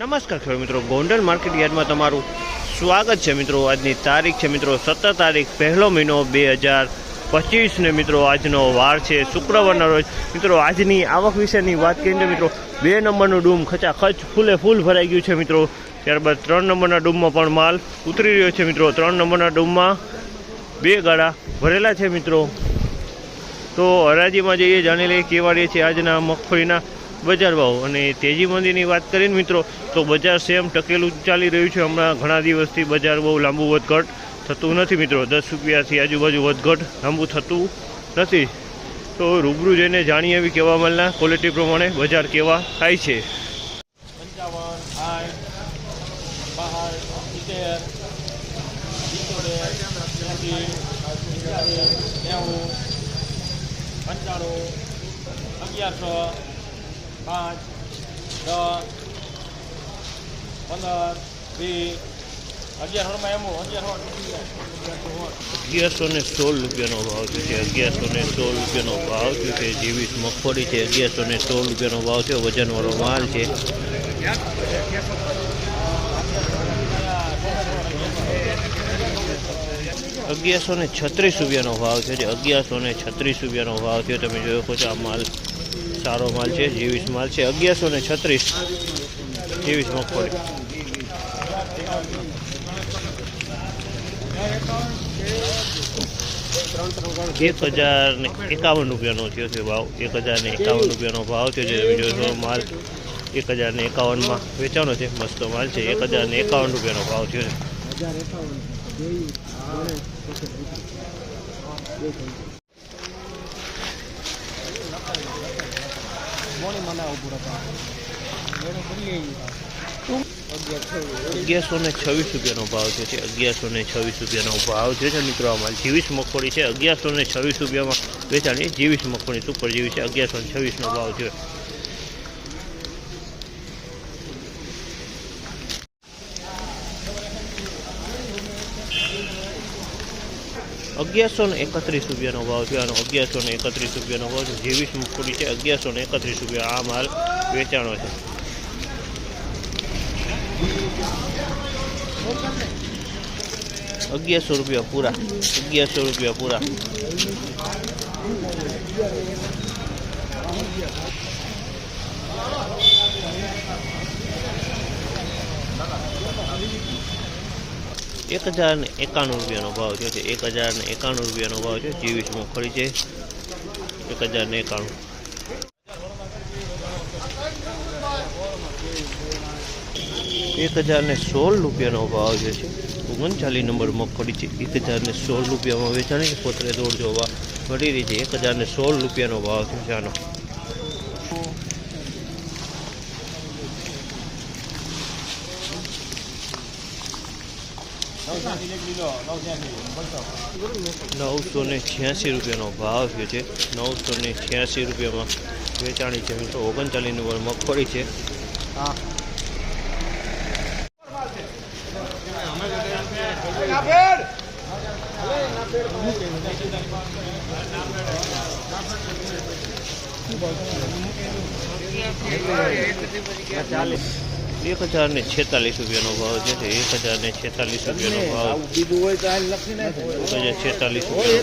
નમસ્કાર ખેડૂત મિત્રો, ગોંડલ માર્કેટ યાર્ડમાં તમારું સ્વાગત છે મિત્રો. આજની તારીખ છે મિત્રો, સત્તર તારીખ, પહેલો મહિનો બે હજાર પચીસ ને મિત્રો, આજનો વાર છે શુક્રવારના રોજ. મિત્રો, આજની આવક વિશેની વાત કરીને મિત્રો, બે નંબરનું ડૂમ ખચાખચ ફૂલે ફૂલ ભરાઈ ગયું છે મિત્રો. ત્યારબાદ ત્રણ નંબરના ડૂમમાં પણ માલ ઉતરી રહ્યો છે મિત્રો. ત્રણ નંબરના ડૂમમાં બે ગાળા ભરેલા છે મિત્રો. તો હરાજીમાં જઈએ, જાણી લઈએ કેવા રહે છે આજના મગફળીના બજાર ભાવ. અને તેજી મંદીની વાત કરીને મિત્રો, તો બજાર સેમ ટકેલું ચાલી રહ્યું છે. હમણાં ઘણા દિવસથી બજાર બહુ લાંબુ વધઘટ થતું નથી મિત્રો. દસ રૂપિયાથી આજુબાજુ વધઘટ લાંબુ થતું નથી. તો રૂબરૂ જઈને જાણીએ એવી કેવા માલના ક્વોલિટી પ્રમાણે બજાર કેવા થાય છે. પંચાણું, અગિયારસો પાંચ દસ પંદર, વીસ અગિયારસો ને સોળ રૂપિયાનો ભાવ છે. અગિયારસો ને સોળ રૂપિયાનો ભાવ છે. જેવીસ મગફળી છે. અગિયારસો ને સોળ રૂપિયાનો ભાવ છે વજનવાળો માલ છે. અગિયારસો ને છત્રીસ રૂપિયાનો ભાવ છે. જે અગિયારસો ને છત્રીસ રૂપિયાનો ભાવ થયો. તમે જોયો છો આ માલ સારો માલ છે, જીવીસ માલ છે, અગિયારસો ને છત્રીસ. જીવીસ મગફળી. એક હજાર ને એકાવન રૂપિયાનો થયો છે ભાવ. એક હજાર ને એકાવન રૂપિયાનો ભાવ થયો છે. તમે માલ એક હજાર ને એકાવનમાં વેચાણો છે. મસ્ત માલ છે. એક હજાર ને એકાવન રૂપિયાનો ભાવ થયો છે. મોણી મને અગિયારસો ને છવ્વીસ રૂપિયાનો ભાવ થયો છે અગિયારસો ને છવ્વીસ રૂપિયાનો ભાવ છે મિત્રો આ જીવીસ મગફળી છે. અગિયારસો ને છવ્વીસ રૂપિયામાં વેચાણી જીવીસ મગફળી સુપર જેવી છે. અગિયારસો ને છવ્વીસનો ભાવ થયો અગિયારસો ને એકત્રીસ રૂપિયાનો ભાવ છે આનો અગિયારસો ને એકત્રીસ રૂપિયાનો ભાવ છે. જેવીસ મગફળી છે, અગિયારસો ને એકત્રીસ રૂપિયા આ માલ વેચાણો છે. અગિયારસો રૂપિયા પૂરા, અગિયારસો રૂપિયા પૂરા. એક હજાર ને એકાણું રૂપિયાનો ભાવ થયો છે. એક હજાર ને એકાણું રૂપિયાનો ભાવ છે જીવીસ મગફળી છે. એક હજાર ને એકાણું. એક હજાર ને સોળ રૂપિયાનો ભાવ જે છે. ઓગણચાલીસ નંબર મગફળી છે. એક હજાર ને સોળ રૂપિયામાં વેચાણી છે. પોતરે દોડ જોવા મળી રહી છે. એક હજાર ને સોળ રૂપિયાનો ભાવ છે. આનો. નવસો ને છ્યાસી રૂપિયાનો ભાવ થયો છે નવસો ને છ્યાસી રૂપિયામાં વેચાણી છે. મિત્રો ઓગણચાલીસ નંબર મગફળી છે. હા. એક હજાર ને છેતાલીસ રૂપિયાનો ભાવ છે એક હજાર ને છેતાલીસ રૂપિયાનો ભાવ. બીજું હોય તો એક હજાર છેતાલીસ રૂપિયા